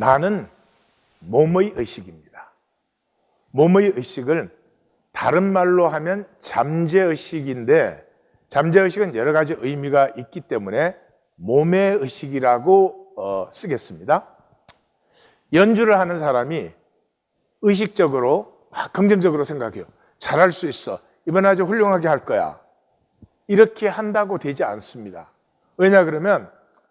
나는 몸의 의식입니다. 몸의 의식을 다른 말로 하면 잠재의식인데 잠재의식은 여러 가지 의미가 있기 때문에 몸의 의식이라고 어, 쓰겠습니다. 연주를 하는 사람이 의식적으로 아, 긍정적으로 생각해요. 잘할 수 있어. 이번에 아주 훌륭하게 할 거야. 이렇게 한다고 되지 않습니다. 왜냐 그러면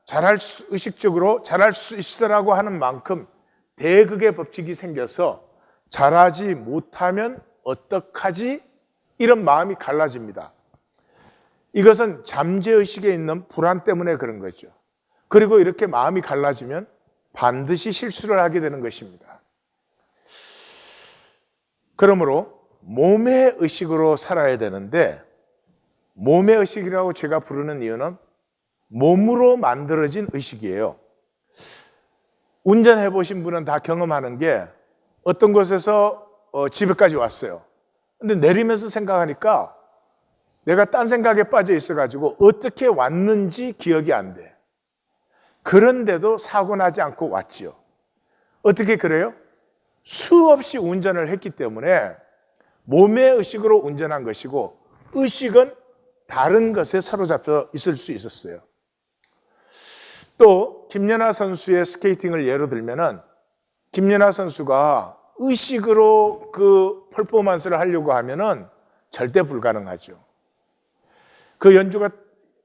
잘할 수, 의식적으로 잘할 수 있어라고 하는 만큼 대극의 법칙이 생겨서 잘하지 못하면 어떡하지? 이런 마음이 갈라집니다. 이것은 잠재의식에 있는 불안 때문에 그런 거죠. 그리고 이렇게 마음이 갈라지면 반드시 실수를 하게 되는 것입니다. 그러므로 몸의 의식으로 살아야 되는데 몸의 의식이라고 제가 부르는 이유는 몸으로 만들어진 의식이에요. 운전해 보신 분은 다 경험하는 게 어떤 곳에서 어, 집에까지 왔어요. 근데 내리면서 생각하니까 내가 딴 생각에 빠져 있어가지고 어떻게 왔는지 기억이 안 돼. 그런데도 사고 나지 않고 왔지요. 어떻게 그래요? 수없이 운전을 했기 때문에 몸의 의식으로 운전한 것이고 의식은 다른 것에 사로잡혀 있을 수 있었어요. 또 김연아 선수의 스케이팅을 예로 들면은 김연아 선수가 의식으로 그 퍼포먼스를 하려고 하면은 절대 불가능하죠. 그 연주가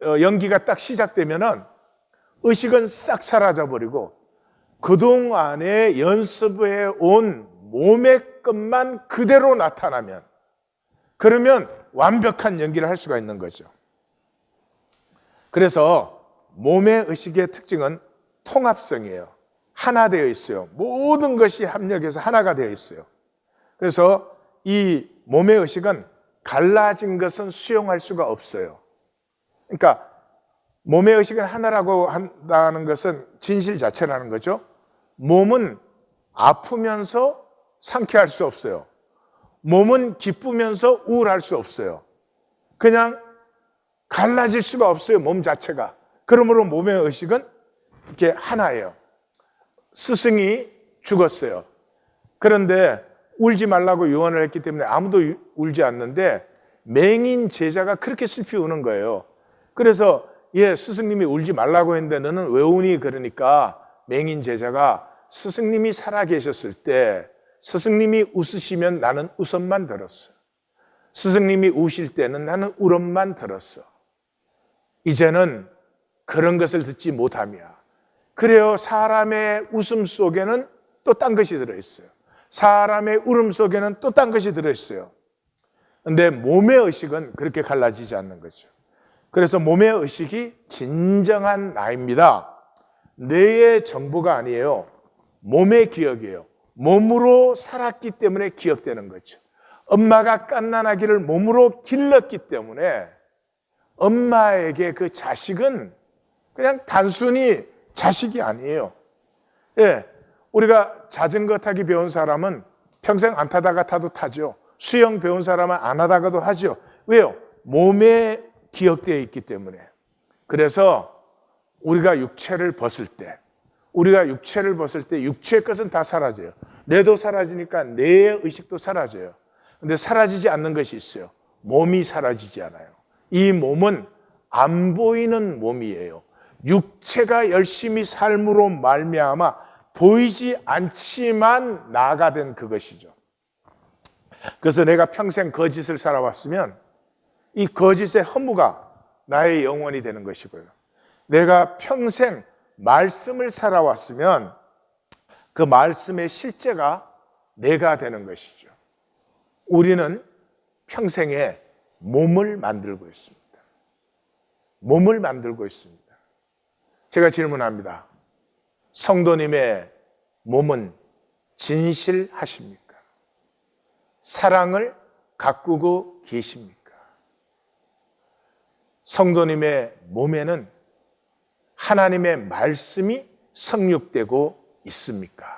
어, 연기가 딱 시작되면은 의식은 싹 사라져 버리고 그동안에 연습해 온 몸의 것만 그대로 나타나면 그러면 완벽한 연기를 할 수가 있는 거죠. 그래서 몸의 의식의 특징은 통합성이에요. 하나 되어 있어요. 모든 것이 합력해서 하나가 되어 있어요. 그래서 이 몸의 의식은 갈라진 것은 수용할 수가 없어요. 그러니까 몸의 의식은 하나라고 한다는 것은 진실 자체라는 거죠. 몸은 아프면서 상쾌할 수 없어요. 몸은 기쁘면서 우울할 수 없어요. 그냥 갈라질 수가 없어요. 몸 자체가. 그러므로 몸의 의식은 이렇게 하나예요. 스승이 죽었어요. 그런데 울지 말라고 유언을 했기 때문에 아무도 울지 않는데 맹인 제자가 그렇게 슬피 우는 거예요. 그래서 예, 스승님이 울지 말라고 했는데 너는 왜 우니? 그러니까 맹인 제자가 스승님이 살아 계셨을 때 스승님이 웃으시면 나는 웃음만 들었어. 스승님이 우실 때는 나는 울음만 들었어. 이제는 그런 것을 듣지 못함이야. 그래요. 사람의 웃음 속에는 또 딴 것이 들어있어요. 사람의 울음 속에는 또 딴 것이 들어있어요. 근데 몸의 의식은 그렇게 갈라지지 않는 거죠. 그래서 몸의 의식이 진정한 나입니다. 뇌의 정보가 아니에요. 몸의 기억이에요. 몸으로 살았기 때문에 기억되는 거죠. 엄마가 깐난아기를 몸으로 길렀기 때문에 엄마에게 그 자식은 그냥 단순히 자식이 아니에요. 예. 우리가 자전거 타기 배운 사람은 평생 안 타다가 타도 타죠. 수영 배운 사람은 안 하다가도 하죠. 왜요? 몸에 기억되어 있기 때문에. 그래서 우리가 육체를 벗을 때, 우리가 육체를 벗을 때 육체의 것은 다 사라져요. 뇌도 사라지니까 뇌의 의식도 사라져요. 근데 사라지지 않는 것이 있어요. 몸이 사라지지 않아요. 이 몸은 안 보이는 몸이에요. 육체가 열심히 삶으로 말미암아 보이지 않지만 나가 된 그것이죠. 그래서 내가 평생 거짓을 살아왔으면 이 거짓의 허무가 나의 영원이 되는 것이고요. 내가 평생 말씀을 살아왔으면 그 말씀의 실제가 내가 되는 것이죠. 우리는 평생에 몸을 만들고 있습니다. 몸을 만들고 있습니다. 제가 질문합니다. 성도님의 몸은 진실하십니까? 사랑을 가꾸고 계십니까? 성도님의 몸에는 하나님의 말씀이 성육되고 있습니까?